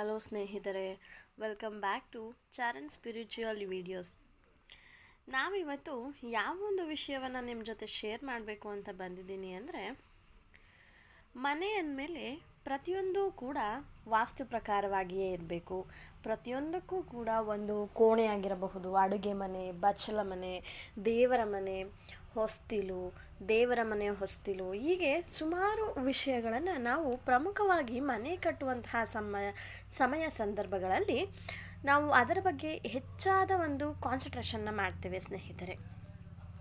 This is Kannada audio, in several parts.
ಹಲೋ ಸ್ನೇಹಿತರೆ welcome back to Charan spiritual videos ನಾವಿವತ್ತು ಯಾವ ಒಂದು ವಿಷಯವನ್ನು ನಿಮ್ಮ ಜೊತೆ ಶೇರ್ ಮಾಡಬೇಕು ಅಂತ ಬಂದಿದ್ದೀನಿ ಅಂದರೆ ಮನೆ ಅಂದಮೇಲೆ ಪ್ರತಿಯೊಂದು ಕೂಡ ವಾಸ್ತು ಪ್ರಕಾರವಾಗಿಯೇ ಇರಬೇಕು. ಪ್ರತಿಯೊಂದಕ್ಕೂ ಕೂಡ ಒಂದು ಕೋಣೆ ಆಗಿರಬಹುದು. ಅಡುಗೆ ಮನೆ, ಬಚ್ಚಲ ಮನೆ, ದೇವರ ಮನೆ, ಹೊಸ್ತಿಲು, ದೇವರ ಮನೆ, ಹೊಸ್ತಿಲು. ಹೀಗೆ ಸುಮಾರು ವಿಷಯಗಳನ್ನು ನಾವು ಪ್ರಮುಖವಾಗಿ ಮನೆ ಕಟ್ಟುವಂತಹ ಸಮಯ ಸಮಯ ಸಂದರ್ಭಗಳಲ್ಲಿ ನಾವು ಅದರ ಬಗ್ಗೆ ಹೆಚ್ಚಾದ ಒಂದು ಕಾನ್ಸಂಟ್ರೇಷನ್ನ ಮಾಡ್ತೇವೆ ಸ್ನೇಹಿತರೆ.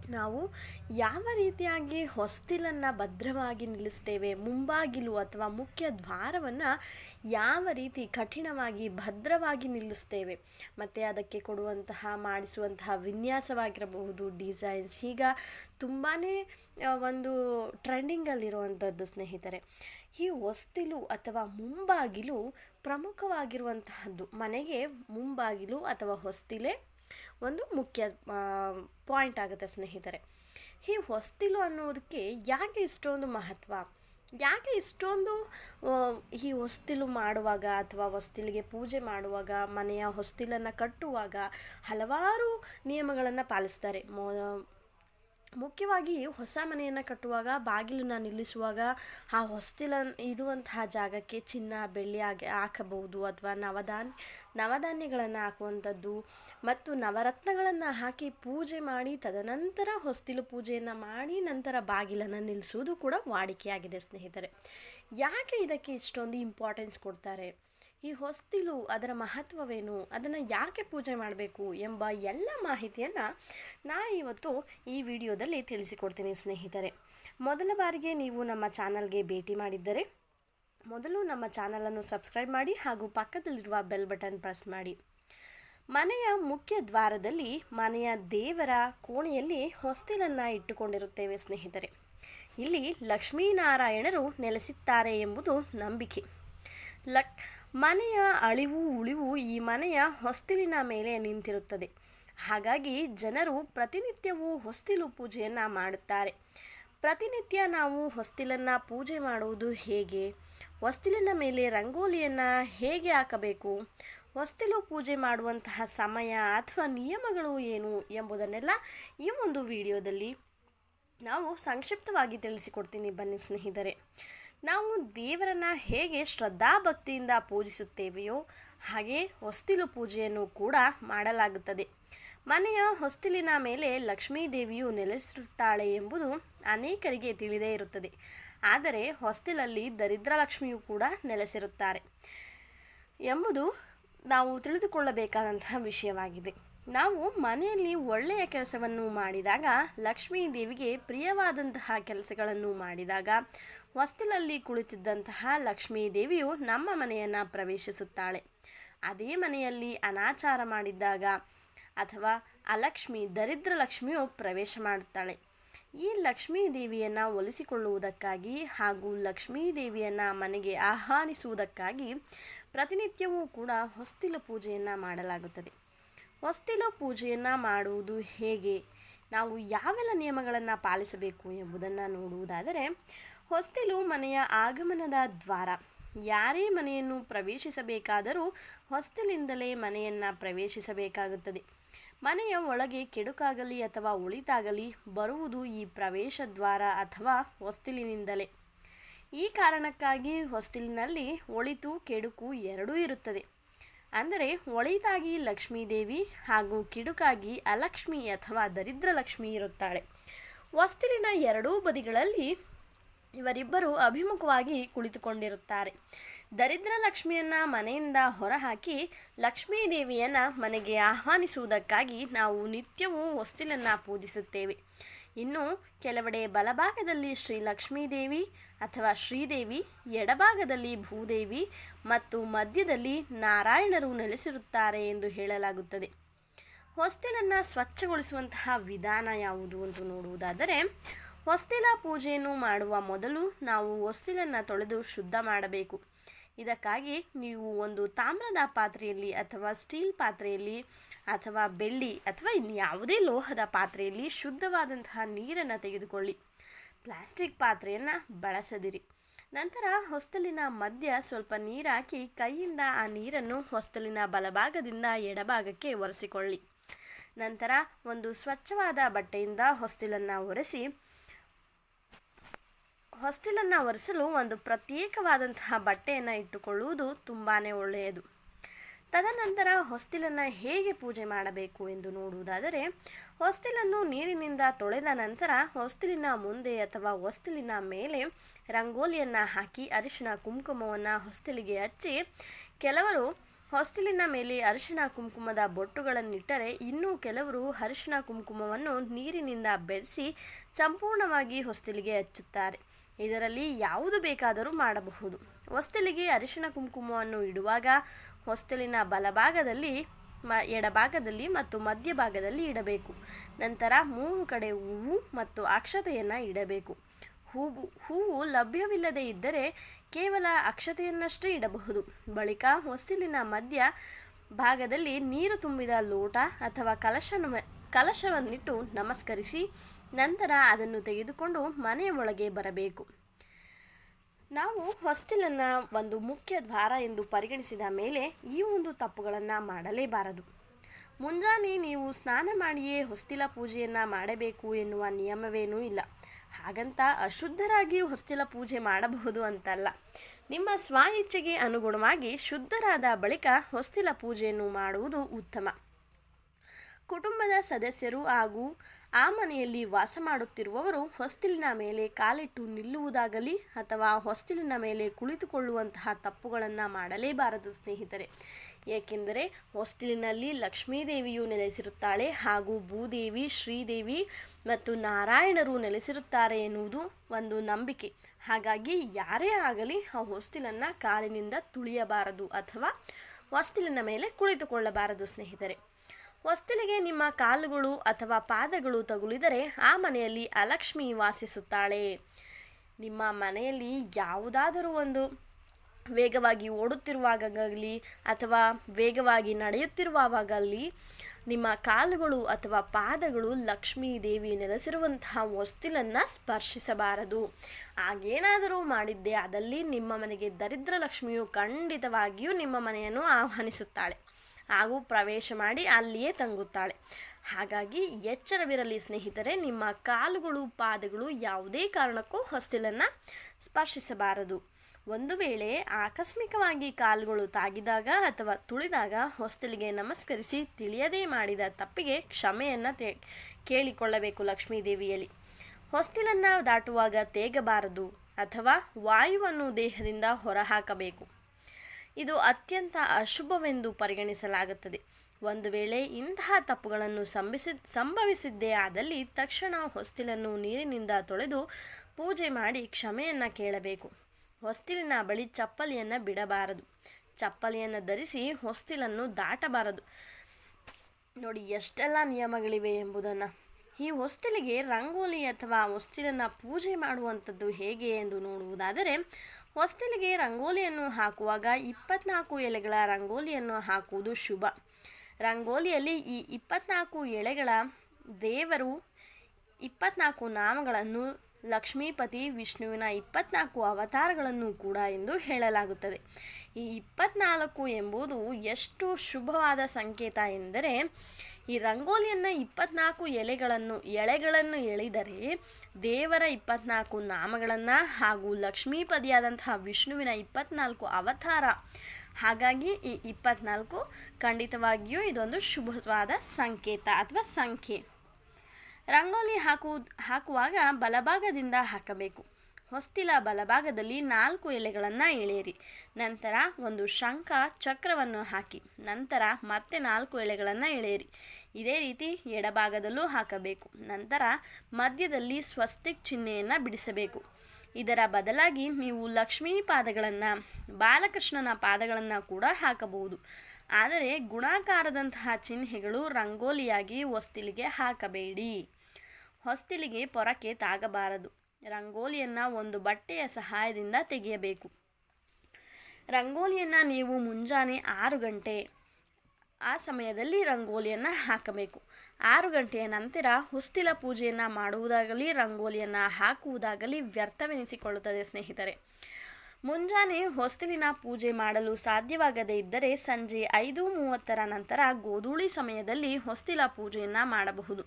ನಾವು ಯಾವ ರೀತಿಯಾಗಿ ಹೊಸ್ತಿಲನ್ನು ಭದ್ರವಾಗಿ ನಿಲ್ಲಿಸ್ತೇವೆ, ಮುಂಬಾಗಿಲು ಅಥವಾ ಮುಖ್ಯ ದ್ವಾರವನ್ನು ಯಾವ ರೀತಿ ಕಠಿಣವಾಗಿ ಭದ್ರವಾಗಿ ನಿಲ್ಲಿಸ್ತೇವೆ? ಮತ್ತು ಅದಕ್ಕೆ ಕೊಡುವಂತಹ, ಮಾಡಿಸುವಂತಹ ವಿನ್ಯಾಸವಾಗಿರಬಹುದು, ಡಿಸೈನ್ಸ್ ಈಗ ತುಂಬಾ ಒಂದು ಟ್ರೆಂಡಿಂಗಲ್ಲಿರುವಂಥದ್ದು ಸ್ನೇಹಿತರೆ. ಈ ಹೊಸ್ತಿಲು ಅಥವಾ ಮುಂಬಾಗಿಲು ಪ್ರಮುಖವಾಗಿರುವಂತಹದ್ದು ಮನೆಗೆ ಮುಂಬಾಗಿಲು ಅಥವಾ ಹೊಸ್ತಿಲೇ ಒಂದು ಮುಖ್ಯ ಪಾಯಿಂಟ್ ಆಗುತ್ತೆ ಸ್ನೇಹಿತರೆ. ಈ ಹೊಸ್ತಿಲು ಅನ್ನೋದಕ್ಕೆ ಯಾಕೆ ಇಷ್ಟೊಂದು ಮಹತ್ವ? ಯಾಕೆ ಇಷ್ಟೊಂದು ಈ ಹೊಸ್ತಿಲು ಮಾಡುವಾಗ ಅಥವಾ ಹೊಸ್ತಿಲಿಗೆ ಪೂಜೆ ಮಾಡುವಾಗ, ಮನೆಯ ಹೊಸ್ತಿಲನ್ನು ಕಟ್ಟುವಾಗ ಹಲವಾರು ನಿಯಮಗಳನ್ನು ಪಾಲಿಸ್ತಾರೆ. ಮೊ ಮುಖ್ಯವಾಗಿ ಹೊಸ ಮನೆಯನ್ನು ಕಟ್ಟುವಾಗ, ಬಾಗಿಲನ್ನು ನಿಲ್ಲಿಸುವಾಗ ಆ ಹೊಸ್ತಿಲ ಇರುವಂತಹ ಜಾಗಕ್ಕೆ ಚಿನ್ನ, ಬೆಳ್ಳಿ ಆಗಿ ಹಾಕಬಹುದು ಅಥವಾ ನವಧಾನ್ಯ, ನವಧಾನ್ಯಗಳನ್ನು ಹಾಕುವಂಥದ್ದು ಮತ್ತು ನವರತ್ನಗಳನ್ನು ಹಾಕಿ ಪೂಜೆ ಮಾಡಿ ತದನಂತರ ಹೊಸ್ತಿಲು ಪೂಜೆಯನ್ನು ಮಾಡಿ ನಂತರ ಬಾಗಿಲನ್ನು ನಿಲ್ಲಿಸುವುದು ಕೂಡ ವಾಡಿಕೆಯಾಗಿದೆ ಸ್ನೇಹಿತರೆ. ಯಾಕೆ ಇದಕ್ಕೆ ಇಷ್ಟೊಂದು ಇಂಪಾರ್ಟೆನ್ಸ್ ಕೊಡ್ತಾರೆ? ಈ ಹೊಸ್ತಿಲು ಅದರ ಮಹತ್ವವೇನು? ಅದನ್ನು ಯಾಕೆ ಪೂಜೆ ಮಾಡಬೇಕು ಎಂಬ ಎಲ್ಲ ಮಾಹಿತಿಯನ್ನು ನಾ ಇವತ್ತು ಈ ವಿಡಿಯೋದಲ್ಲಿ ತಿಳಿಸಿಕೊಡ್ತೀನಿ ಸ್ನೇಹಿತರೆ. ಮೊದಲ ಬಾರಿಗೆ ನೀವು ನಮ್ಮ ಚಾನಲ್ಗೆ ಭೇಟಿ ಮಾಡಿದ್ದರೆ ಮೊದಲು ನಮ್ಮ ಚಾನಲನ್ನು ಸಬ್ಸ್ಕ್ರೈಬ್ ಮಾಡಿ ಹಾಗೂ ಪಕ್ಕದಲ್ಲಿರುವ ಬೆಲ್ ಬಟನ್ ಪ್ರೆಸ್ ಮಾಡಿ. ಮನೆಯ ಮುಖ್ಯ ದ್ವಾರದಲ್ಲಿ ಮನೆಯ ದೇವರ ಕೋಣೆಯಲ್ಲಿ ಹೊಸ್ತಿಲನ್ನು ಇಟ್ಟುಕೊಂಡಿರುತ್ತೇವೆ ಸ್ನೇಹಿತರೆ. ಇಲ್ಲಿ ಲಕ್ಷ್ಮೀನಾರಾಯಣರು ನೆಲೆಸಿದ್ದಾರೆ ಎಂಬುದು ನಂಬಿಕೆ. ಲಕ್ ಮನೆಯ ಅಳಿವು ಉಳಿವು ಈ ಮನೆಯ ಹೊಸ್ತಿಲಿನ ಮೇಲೆ ನಿಂತಿರುತ್ತದೆ. ಹಾಗಾಗಿ ಜನರು ಪ್ರತಿನಿತ್ಯವೂ ಹೊಸ್ತಿಲು ಪೂಜೆಯನ್ನು ಮಾಡುತ್ತಾರೆ. ಪ್ರತಿನಿತ್ಯ ನಾವು ಹೊಸ್ತಿಲನ್ನು ಪೂಜೆ ಮಾಡುವುದು ಹೇಗೆ? ಹೊಸ್ತಿಲಿನ ಮೇಲೆ ರಂಗೋಲಿಯನ್ನು ಹೇಗೆ ಹಾಕಬೇಕು? ಹೊಸ್ತಿಲು ಪೂಜೆ ಮಾಡುವಂತಹ ಸಮಯ ಅಥವಾ ನಿಯಮಗಳು ಏನು ಎಂಬುದನ್ನೆಲ್ಲ ಈ ಒಂದು ವಿಡಿಯೋದಲ್ಲಿ ನಾವು ಸಂಕ್ಷಿಪ್ತವಾಗಿ ತಿಳಿಸಿಕೊಡ್ತೀನಿ ಬನ್ನಿ ಸ್ನೇಹಿತರೆ. ನಾವು ದೇವರನ್ನು ಹೇಗೆ ಶ್ರದ್ಧಾಭಕ್ತಿಯಿಂದ ಪೂಜಿಸುತ್ತೇವೆಯೋ ಹಾಗೆ ಹೊಸ್ತಿಲು ಪೂಜೆಯನ್ನು ಕೂಡ ಮಾಡಲಾಗುತ್ತದೆ. ಮನೆಯ ಹೊಸ್ತಿಲಿನ ಮೇಲೆ ಲಕ್ಷ್ಮೀ ದೇವಿಯು ನೆಲೆಸಿರುತ್ತಾಳೆ ಎಂಬುದು ಅನೇಕರಿಗೆ ತಿಳಿದೇ ಇರುತ್ತದೆ. ಆದರೆ ಹೊಸ್ತಿಲಲ್ಲಿ ದರಿದ್ರ ಲಕ್ಷ್ಮಿಯು ಕೂಡ ನೆಲೆಸಿರುತ್ತಾರೆ ಎಂಬುದು ನಾವು ತಿಳಿದುಕೊಳ್ಳಬೇಕಾದಂತಹ ವಿಷಯವಾಗಿದೆ. ನಾವು ಮನೆಯಲ್ಲಿ ಒಳ್ಳೆಯ ಕೆಲಸವನ್ನು ಮಾಡಿದಾಗ, ಲಕ್ಷ್ಮೀ ದೇವಿಗೆ ಪ್ರಿಯವಾದಂತಹ ಕೆಲಸಗಳನ್ನು ಮಾಡಿದಾಗ ಹೊಸ್ತಿಲಲ್ಲಿ ಕುಳಿತಿದ್ದಂತಹ ಲಕ್ಷ್ಮೀ ದೇವಿಯು ನಮ್ಮ ಮನೆಯನ್ನು ಪ್ರವೇಶಿಸುತ್ತಾಳೆ. ಅದೇ ಮನೆಯಲ್ಲಿ ಅನಾಚಾರ ಮಾಡಿದ್ದಾಗ ಅಥವಾ ಅಲಕ್ಷ್ಮಿ ದರಿದ್ರ ಲಕ್ಷ್ಮಿಯು ಪ್ರವೇಶ ಮಾಡುತ್ತಾಳೆ. ಈ ಲಕ್ಷ್ಮೀ ದೇವಿಯನ್ನು ಒಲಿಸಿಕೊಳ್ಳುವುದಕ್ಕಾಗಿ ಹಾಗೂ ಲಕ್ಷ್ಮೀ ದೇವಿಯನ್ನು ಮನೆಗೆ ಆಹ್ವಾನಿಸುವುದಕ್ಕಾಗಿ ಪ್ರತಿನಿತ್ಯವೂ ಕೂಡ ಹೊಸ್ತಿಲು ಪೂಜೆಯನ್ನು ಮಾಡಲಾಗುತ್ತದೆ. ಹೊಸ್ತಿಲು ಪೂಜೆಯನ್ನು ಮಾಡುವುದು ಹೇಗೆ? ನಾವು ಯಾವೆಲ್ಲ ನಿಯಮಗಳನ್ನು ಪಾಲಿಸಬೇಕು ಎಂಬುದನ್ನು ನೋಡುವುದಾದರೆ, ಹೊಸ್ತಿಲು ಮನೆಯ ಆಗಮನದ ದ್ವಾರ. ಯಾರೇ ಮನೆಯನ್ನು ಪ್ರವೇಶಿಸಬೇಕಾದರೂ ಹೊಸ್ತಿಲಿಂದಲೇ ಮನೆಯನ್ನು ಪ್ರವೇಶಿಸಬೇಕಾಗುತ್ತದೆ. ಮನೆಯ ಒಳಗೆ ಕೆಡುಕಾಗಲಿ ಅಥವಾ ಒಳಿತಾಗಲಿ ಬರುವುದು ಈ ಪ್ರವೇಶ ದ್ವಾರ ಅಥವಾ ಹೊಸ್ತಿಲಿನಿಂದಲೇ. ಈ ಕಾರಣಕ್ಕಾಗಿ ಹೊಸ್ತಿಲಿನಲ್ಲಿ ಒಳಿತು ಕೆಡುಕು ಎರಡೂ ಇರುತ್ತದೆ. ಅಂದರೆ ಒಳಿತಾಗಿ ಲಕ್ಷ್ಮೀದೇವಿ ಹಾಗೂ ಕಿಡುಕಾಗಿ ಅಲಕ್ಷ್ಮಿ ಅಥವಾ ದರಿದ್ರ ಲಕ್ಷ್ಮಿ ಇರುತ್ತಾಳೆ. ವಸ್ತುವಿನ ಎರಡೂ ಬದಿಗಳಲ್ಲಿ ಇವರಿಬ್ಬರು ಅಭಿಮುಖವಾಗಿ ಕುಳಿತುಕೊಂಡಿರುತ್ತಾರೆ. ದರಿದ್ರ ಲಕ್ಷ್ಮಿಯನ್ನು ಮನೆಯಿಂದ ಹೊರಹಾಕಿ ಲಕ್ಷ್ಮೀದೇವಿಯನ್ನು ಮನೆಗೆ ಆಹ್ವಾನಿಸುವುದಕ್ಕಾಗಿ ನಾವು ನಿತ್ಯವೂ ಹೊಸ್ತಿಲನ್ನು ಪೂಜಿಸುತ್ತೇವೆ. ಇನ್ನು ಕೆಲವೆಡೆ ಬಲಭಾಗದಲ್ಲಿ ಶ್ರೀ ಲಕ್ಷ್ಮೀದೇವಿ ಅಥವಾ ಶ್ರೀದೇವಿ, ಎಡಭಾಗದಲ್ಲಿ ಭೂದೇವಿ ಮತ್ತು ಮಧ್ಯದಲ್ಲಿ ನಾರಾಯಣರು ನೆಲೆಸಿರುತ್ತಾರೆ ಎಂದು ಹೇಳಲಾಗುತ್ತದೆ. ಹೊಸ್ತಿಲನ್ನು ಸ್ವಚ್ಛಗೊಳಿಸುವಂತಹ ವಿಧಾನ ಯಾವುದು ಅಂತ ನೋಡುವುದಾದರೆ, ಹೊಸ್ತಿಲ ಪೂಜೆಯನ್ನು ಮಾಡುವ ಮೊದಲು ನಾವು ಹೊಸ್ತಿಲನ್ನು ತೊಳೆದು ಶುದ್ಧ ಮಾಡಬೇಕು. ಇದಕ್ಕಾಗಿ ನೀವು ಒಂದು ತಾಮ್ರದ ಪಾತ್ರೆಯಲ್ಲಿ ಅಥವಾ ಸ್ಟೀಲ್ ಪಾತ್ರೆಯಲ್ಲಿ ಅಥವಾ ಬೆಳ್ಳಿ ಅಥವಾ ಇನ್ಯಾವುದೇ ಲೋಹದ ಪಾತ್ರೆಯಲ್ಲಿ ಶುದ್ಧವಾದಂತಹ ನೀರನ್ನು ತೆಗೆದುಕೊಳ್ಳಿ. ಪ್ಲಾಸ್ಟಿಕ್ ಪಾತ್ರೆಯನ್ನು ಬಳಸದಿರಿ. ನಂತರ ಹೊಸ್ತಲಿನ ಮಧ್ಯ ಸ್ವಲ್ಪ ನೀರಾಕಿ ಕೈಯಿಂದ ಆ ನೀರನ್ನು ಹೊಸ್ತಲಿನ ಬಲಭಾಗದಿಂದ ಎಡಭಾಗಕ್ಕೆ ಒರೆಸಿಕೊಳ್ಳಿ. ನಂತರ ಒಂದು ಸ್ವಚ್ಛವಾದ ಬಟ್ಟೆಯಿಂದ ಹೊಸ್ತಿಲನ್ನು ಒರೆಸಿ ಹೊಸ್ತಿಲನ್ನು ಒರೆಸಲು ಒಂದು ಪ್ರತ್ಯೇಕವಾದಂತಹ ಬಟ್ಟೆಯನ್ನು ಇಟ್ಟುಕೊಳ್ಳುವುದು ತುಂಬಾ ಒಳ್ಳೆಯದು. ತದನಂತರ ಹೊಸ್ತಿಲನ್ನು ಹೇಗೆ ಪೂಜೆ ಮಾಡಬೇಕು ಎಂದು ನೋಡುವುದಾದರೆ ಹೊಸ್ತಿಲನ್ನು ನೀರಿನಿಂದ ತೊಳೆದ ನಂತರ ಹೊಸ್ತಿಲಿನ ಮುಂದೆ ಅಥವಾ ಹೊಸ್ತಿಲಿನ ಮೇಲೆ ರಂಗೋಲಿಯನ್ನು ಹಾಕಿ ಅರಿಶಿನ ಕುಂಕುಮವನ್ನು ಹೊಸ್ತಿಲಿಗೆ ಹಚ್ಚಿ, ಕೆಲವರು ಹೊಸ್ತಿಲಿನ ಮೇಲೆ ಅರಿಶಿಣ ಕುಂಕುಮದ ಬೊಟ್ಟುಗಳನ್ನಿಟ್ಟರೆ ಇನ್ನೂ ಕೆಲವರು ಅರಿಶಿನ ಕುಂಕುಮವನ್ನು ನೀರಿನಿಂದ ಬೆರೆಸಿ ಸಂಪೂರ್ಣವಾಗಿ ಹೊಸ್ತಿಲಿಗೆ ಹಚ್ಚುತ್ತಾರೆ. ಇದರಲ್ಲಿ ಯಾವುದು ಬೇಕಾದರೂ ಮಾಡಬಹುದು. ಹೊಸ್ತಿಲಿಗೆ ಅರಿಶಿಣ ಕುಂಕುಮವನ್ನು ಇಡುವಾಗ ಹೊಸ್ತಿಲಿನ ಬಲಭಾಗದಲ್ಲಿ ಮ, ಎಡಭಾಗದಲ್ಲಿ ಮತ್ತು ಮಧ್ಯಭಾಗದಲ್ಲಿ ಇಡಬೇಕು. ನಂತರ ಮೂರು ಕಡೆ ಹೂವು ಮತ್ತು ಅಕ್ಷತೆಯನ್ನು ಇಡಬೇಕು. ಹೂವು ಹೂವು ಲಭ್ಯವಿಲ್ಲದೆ ಇದ್ದರೆ ಕೇವಲ ಅಕ್ಷತೆಯನ್ನಷ್ಟೇ ಇಡಬಹುದು. ಬಳಿಕ ಹೊಸ್ತಿಲಿನ ಮಧ್ಯ ಭಾಗದಲ್ಲಿ ನೀರು ತುಂಬಿದ ಲೋಟ ಅಥವಾ ಕಲಶನ ಕಲಶವನ್ನಿಟ್ಟು ನಮಸ್ಕರಿಸಿ ನಂತರ ಅದನ್ನು ತೆಗೆದುಕೊಂಡು ಮನೆಯ ಒಳಗೆ ಬರಬೇಕು. ನಾವು ಹಾಸ್ಟೆಲನ್ನು ಒಂದು ಮುಖ್ಯ ದ್ವಾರ ಎಂದು ಪರಿಗಣಿಸಿದ ಮೇಲೆ ಈ ಒಂದು ತಪ್ಪುಗಳನ್ನು ಮಾಡಲೇಬಾರದು. ಮುಂಜಾನೆ ನೀವು ಸ್ನಾನ ಮಾಡಿಯೇ ಹೊಸ್ತಿಲ ಪೂಜೆಯನ್ನು ಮಾಡಬೇಕು ಎನ್ನುವ ನಿಯಮವೇನೂ ಇಲ್ಲ. ಹಾಗಂತ ಅಶುದ್ಧರಾಗಿ ಹೊಸ್ತಿಲ ಪೂಜೆ ಮಾಡಬಹುದು ಅಂತಲ್ಲ. ನಿಮ್ಮ ಸ್ವ ಇಚ್ಛೆಗೆ ಅನುಗುಣವಾಗಿ ಶುದ್ಧರಾದ ಬಳಿಕ ಹೊಸ್ತಿಲ ಪೂಜೆಯನ್ನು ಮಾಡುವುದು ಉತ್ತಮ. ಕುಟುಂಬದ ಸದಸ್ಯರು ಹಾಗೂ ಆ ಮನೆಯಲ್ಲಿ ವಾಸ ಮಾಡುತ್ತಿರುವವರು ಹೊಸ್ತಿಲಿನ ಮೇಲೆ ಕಾಲಿಟ್ಟು ನಿಲ್ಲುವುದಾಗಲಿ ಅಥವಾ ಹೊಸ್ತಿಲಿನ ಮೇಲೆ ಕುಳಿತುಕೊಳ್ಳುವಂತಹ ತಪ್ಪುಗಳನ್ನು ಮಾಡಲೇಬಾರದು, ಸ್ನೇಹಿತರೆ. ಏಕೆಂದರೆ ಹೊಸ್ತಿಲಿನಲ್ಲಿ ಲಕ್ಷ್ಮೀದೇವಿಯು ನೆಲೆಸಿರುತ್ತಾಳೆ ಹಾಗೂ ಭೂದೇವಿ, ಶ್ರೀದೇವಿ ಮತ್ತು ನಾರಾಯಣರು ನೆಲೆಸಿರುತ್ತಾರೆ ಎನ್ನುವುದು ಒಂದು ನಂಬಿಕೆ. ಹಾಗಾಗಿ ಯಾರೇ ಆಗಲಿ ಆ ಹೊಸ್ತಿಲನ್ನು ಕಾಲಿನಿಂದ ತುಳಿಯಬಾರದು ಅಥವಾ ಹೊಸ್ತಿಲಿನ ಮೇಲೆ ಕುಳಿತುಕೊಳ್ಳಬಾರದು, ಸ್ನೇಹಿತರೆ. ಹೊಸ್ತಿಲಿಗೆ ನಿಮ್ಮ ಕಾಲುಗಳು ಅಥವಾ ಪಾದಗಳು ತಗುಲಿದರೆ ಆ ಮನೆಯಲ್ಲಿ ಅಲಕ್ಷ್ಮಿ ವಾಸಿಸುತ್ತಾಳೆ. ನಿಮ್ಮ ಮನೆಯಲ್ಲಿ ಯಾವುದಾದರೂ ಒಂದು ವೇಗವಾಗಿ ಓಡುತ್ತಿರುವಾಗಲಿ ಅಥವಾ ವೇಗವಾಗಿ ನಡೆಯುತ್ತಿರುವಾಗಲಿ ನಿಮ್ಮ ಕಾಲುಗಳು ಅಥವಾ ಪಾದಗಳು ಲಕ್ಷ್ಮೀ ದೇವಿ ನೆಲೆಸಿರುವಂತಹ ಹೊಸ್ತಿಲನ್ನು ಸ್ಪರ್ಶಿಸಬಾರದು. ಹಾಗೇನಾದರೂ ಮಾಡಿದ್ದೆ ಅದಲ್ಲಿ ನಿಮ್ಮ ಮನೆಗೆ ದರಿದ್ರ ಲಕ್ಷ್ಮಿಯು ಖಂಡಿತವಾಗಿಯೂ ನಿಮ್ಮ ಮನೆಯನ್ನು ಆಹ್ವಾನಿಸುತ್ತಾಳೆ. ಹಾಗೂ ಪ್ರವೇಶ ಮಾಡಿ ಅಲ್ಲಿಯೇ ತಂಗುತ್ತಾಳೆ. ಹಾಗಾಗಿ ಎಚ್ಚರವಿರಲಿ ಸ್ನೇಹಿತರೆ, ನಿಮ್ಮ ಕಾಲುಗಳು ಪಾದಗಳು ಯಾವುದೇ ಕಾರಣಕ್ಕೂ ಹೊಸ್ತಿಲನ್ನು ಸ್ಪರ್ಶಿಸಬಾರದು. ಒಂದು ವೇಳೆ ಆಕಸ್ಮಿಕವಾಗಿ ಕಾಲುಗಳು ತಾಗಿದಾಗ ಅಥವಾ ತುಳಿದಾಗ ಹೊಸ್ತಿಲಿಗೆ ನಮಸ್ಕರಿಸಿ ತಿಳಿಯದೇ ಮಾಡಿದ ತಪ್ಪಿಗೆ ಕ್ಷಮೆಯನ್ನು ತೇ, ಕೇಳಿಕೊಳ್ಳಬೇಕು ಲಕ್ಷ್ಮೀದೇವಿಯಲ್ಲಿ. ಹೊಸ್ತಿಲನ್ನು ದಾಟುವಾಗ ತೇಗಬಾರದು ಅಥವಾ ವಾಯುವನ್ನು ದೇಹದಿಂದ ಹೊರಹಾಕಬೇಕು. ಇದು ಅತ್ಯಂತ ಅಶುಭವೆಂದು ಪರಿಗಣಿಸಲಾಗುತ್ತದೆ. ಒಂದು ವೇಳೆ ಇಂತಹ ತಪ್ಪುಗಳನ್ನು ಸಂಭಿಸಿ ಸಂಭವಿಸಿದ್ದೇ ಆದಲ್ಲಿ ತಕ್ಷಣ ಹೊಸ್ತಿಲನ್ನು ನೀರಿನಿಂದ ತೊಳೆದು ಪೂಜೆ ಮಾಡಿ ಕ್ಷಮೆಯನ್ನು ಕೇಳಬೇಕು. ಹೊಸ್ತಿಲಿನ ಬಳಿ ಚಪ್ಪಲಿಯನ್ನು ಬಿಡಬಾರದು. ಚಪ್ಪಲಿಯನ್ನು ಧರಿಸಿ ಹೊಸ್ತಿಲನ್ನು ದಾಟಬಾರದು. ನೋಡಿ, ಎಷ್ಟೆಲ್ಲ ನಿಯಮಗಳಿವೆ ಎಂಬುದನ್ನು. ಈ ಹೊಸ್ತಿಲಿಗೆ ರಂಗೋಲಿ ಅಥವಾ ಹೊಸ್ತಿಲನ್ನು ಪೂಜೆ ಮಾಡುವಂಥದ್ದು ಹೇಗೆ ಎಂದು ನೋಡುವುದಾದರೆ ಹೊಸ್ತಿಲಿಗೆ ರಂಗೋಲಿಯನ್ನು ಹಾಕುವಾಗ ಇಪ್ಪತ್ನಾಲ್ಕು ಎಲೆಗಳ ರಂಗೋಲಿಯನ್ನು ಹಾಕುವುದು ಶುಭ. ರಂಗೋಲಿಯಲ್ಲಿ ಈ ಇಪ್ಪತ್ನಾಲ್ಕು ಎಳೆಗಳ ದೇವರು ಇಪ್ಪತ್ನಾಲ್ಕು ನಾಮಗಳನ್ನು ಲಕ್ಷ್ಮೀಪತಿ, ವಿಷ್ಣುವಿನ ಇಪ್ಪತ್ನಾಲ್ಕು ಅವತಾರಗಳನ್ನು ಕೂಡ ಎಂದು ಹೇಳಲಾಗುತ್ತದೆ. ಈ ಇಪ್ಪತ್ನಾಲ್ಕು ಎಂಬುದು ಎಷ್ಟು ಶುಭವಾದ ಸಂಕೇತ ಎಂದರೆ ಈ ರಂಗೋಲಿಯನ್ನು ಇಪ್ಪತ್ನಾಲ್ಕು ಎಲೆಗಳನ್ನು, ಎಳೆಗಳನ್ನು ಎಳೆದರೆ ದೇವರ ಇಪ್ಪತ್ನಾಲ್ಕು ನಾಮಗಳನ್ನು ಹಾಗೂ ಲಕ್ಷ್ಮೀಪದಿಯಾದಂತಹ ವಿಷ್ಣುವಿನ ಇಪ್ಪತ್ನಾಲ್ಕು ಅವತಾರ. ಹಾಗಾಗಿ ಈ ಇಪ್ಪತ್ನಾಲ್ಕು ಖಂಡಿತವಾಗಿಯೂ ಇದೊಂದು ಶುಭವಾದ ಸಂಕೇತ ಅಥವಾ ಸಂಖ್ಯೆ. ರಂಗೋಲಿ ಹಾಕುವುದು ಹಾಕುವಾಗ ಬಲಭಾಗದಿಂದ ಹಾಕಬೇಕು. ಹೊಸ್ತಿಲ ಬಲಭಾಗದಲ್ಲಿ ನಾಲ್ಕು ಎಲೆಗಳನ್ನು ಎಳೆಯಿರಿ. ನಂತರ ಒಂದು ಶಂಖ ಚಕ್ರವನ್ನು ಹಾಕಿ, ನಂತರ ಮತ್ತೆ ನಾಲ್ಕು ಎಳೆಗಳನ್ನು ಎಳೆಯಿರಿ. ಇದೇ ರೀತಿ ಎಡಭಾಗದಲ್ಲೂ ಹಾಕಬೇಕು. ನಂತರ ಮಧ್ಯದಲ್ಲಿ ಸ್ವಸ್ತಿಕ್ ಚಿಹ್ನೆಯನ್ನು ಬಿಡಿಸಬೇಕು. ಇದರ ಬದಲಾಗಿ ನೀವು ಲಕ್ಷ್ಮೀ ಪಾದಗಳನ್ನು, ಬಾಲಕೃಷ್ಣನ ಪಾದಗಳನ್ನು ಕೂಡ ಹಾಕಬಹುದು. ಆದರೆ ಗುಣಾಕಾರದಂತಹ ಚಿಹ್ನೆಗಳು ರಂಗೋಲಿಯಾಗಿ ಹೊಸ್ತಿಲಿಗೆ ಹಾಕಬೇಡಿ. ಹೊಸ್ತಿಲಿಗೆ ಪೊರಕೆ ತಾಗಬಾರದು. ರಂಗೋಲಿಯನ್ನು ಒಂದು ಬಟ್ಟೆಯ ಸಹಾಯದಿಂದ ತೆಗೆಯಬೇಕು. ರಂಗೋಲಿಯನ್ನು ನೀವು ಮುಂಜಾನೆ ಆರು ಗಂಟೆ ಆ ಸಮಯದಲ್ಲಿ ರಂಗೋಲಿಯನ್ನು ಹಾಕಬೇಕು. ಆರು ಗಂಟೆಯ ನಂತರ ಹುಸ್ತಿಲ ಪೂಜೆಯನ್ನು ಮಾಡುವುದಾಗಲಿ, ರಂಗೋಲಿಯನ್ನು ಹಾಕುವುದಾಗಲಿ ವ್ಯರ್ಥವೆನಿಸಿಕೊಳ್ಳುತ್ತದೆ ಸ್ನೇಹಿತರೆ. ಮುಂಜಾನೆ ಹೊಸ್ತಿಲಿನ ಪೂಜೆ ಮಾಡಲು ಸಾಧ್ಯವಾಗದೇ ಇದ್ದರೆ ಸಂಜೆ ಐದು ಮೂವತ್ತರ ನಂತರ ಗೋಧೂಳಿ ಸಮಯದಲ್ಲಿ ಹೊಸ್ತಿಲ ಪೂಜೆಯನ್ನು ಮಾಡಬಹುದು.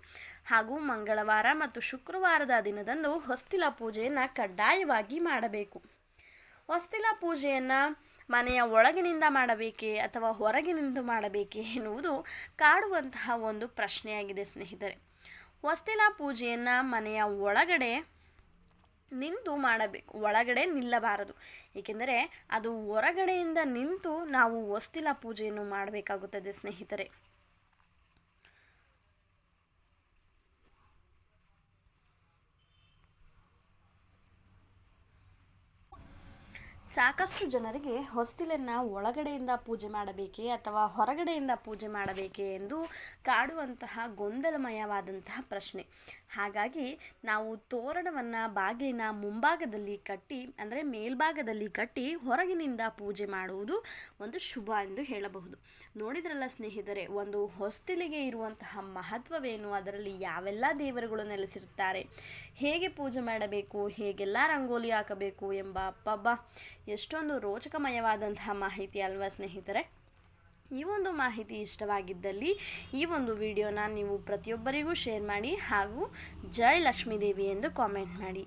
ಹಾಗೂ ಮಂಗಳವಾರ ಮತ್ತು ಶುಕ್ರವಾರದ ದಿನದಂದು ಹೊಸ್ತಿಲ ಪೂಜೆಯನ್ನು ಕಡ್ಡಾಯವಾಗಿ ಮಾಡಬೇಕು. ಹೊಸ್ತಿಲ ಪೂಜೆಯನ್ನು ಮನೆಯ ಒಳಗಿನಿಂದ ಮಾಡಬೇಕೇ ಅಥವಾ ಹೊರಗಿನಿಂದ ಮಾಡಬೇಕೇ ಎನ್ನುವುದು ಕಾಡುವಂತಹ ಒಂದು ಪ್ರಶ್ನೆಯಾಗಿದೆ ಸ್ನೇಹಿತರೆ. ಹೊಸ್ತಿಲ ಪೂಜೆಯನ್ನು ಮನೆಯ ಒಳಗಡೆ ನಿಂತು ಮಾಡಬೇಕು, ಒಳಗಡೆ ನಿಲ್ಲಬಾರದು. ಏಕೆಂದರೆ ಅದು ಹೊರಗಡೆಯಿಂದ ನಿಂತು ನಾವು ಹೊಸ್ತಿಲ ಪೂಜೆಯನ್ನು ಮಾಡಬೇಕಾಗುತ್ತದೆ, ಸ್ನೇಹಿತರೆ. ಸಾಕಷ್ಟು ಜನರಿಗೆ ಹೊಸ್ತಿಲನ್ನು ಒಳಗಡೆಯಿಂದ ಪೂಜೆ ಮಾಡಬೇಕೇ ಅಥವಾ ಹೊರಗಡೆಯಿಂದ ಪೂಜೆ ಮಾಡಬೇಕೇ ಎಂದು ಕಾಡುವಂತಹ ಗೊಂದಲಮಯವಾದಂತಹ ಪ್ರಶ್ನೆ. ಹಾಗಾಗಿ ನಾವು ತೋರಣವನ್ನು ಬಾಗಿಲಿನ ಮುಂಭಾಗದಲ್ಲಿ ಕಟ್ಟಿ, ಅಂದರೆ ಮೇಲ್ಭಾಗದಲ್ಲಿ ಕಟ್ಟಿ ಹೊರಗಿನಿಂದ ಪೂಜೆ ಮಾಡುವುದು ಒಂದು ಶುಭ ಎಂದು ಹೇಳಬಹುದು. ನೋಡಿದ್ರಲ್ಲ ಸ್ನೇಹಿತರೆ, ಒಂದು ಹೊಸ್ತಿಲಿಗೆ ಇರುವಂತಹ ಮಹತ್ವವೇನು? ಅದರಲ್ಲಿ ಯಾವೆಲ್ಲ ದೇವರುಗಳು ನೆಲೆಸಿರುತ್ತಾರೆ? ಹೇಗೆ ಪೂಜೆ ಮಾಡಬೇಕು? ಹೇಗೆಲ್ಲ ರಂಗೋಲಿ ಹಾಕಬೇಕು ಎಂಬ ಪಬ್ಬ ಎಷ್ಟೊಂದು ರೋಚಕಮಯವಾದಂತಹ ಮಾಹಿತಿ ಅಲ್ವಾ ಸ್ನೇಹಿತರೆ? ಈ ಒಂದು ಮಾಹಿತಿ ಇಷ್ಟವಾಗಿದ್ದಲ್ಲಿ ಈ ಒಂದು ವಿಡಿಯೋನ ನೀವು ಪ್ರತಿಯೊಬ್ಬರಿಗೂ ಶೇರ್ ಮಾಡಿ ಹಾಗೂ ಜೈ ಲಕ್ಷ್ಮೀದೇವಿ ಎಂದು ಕಾಮೆಂಟ್ ಮಾಡಿ.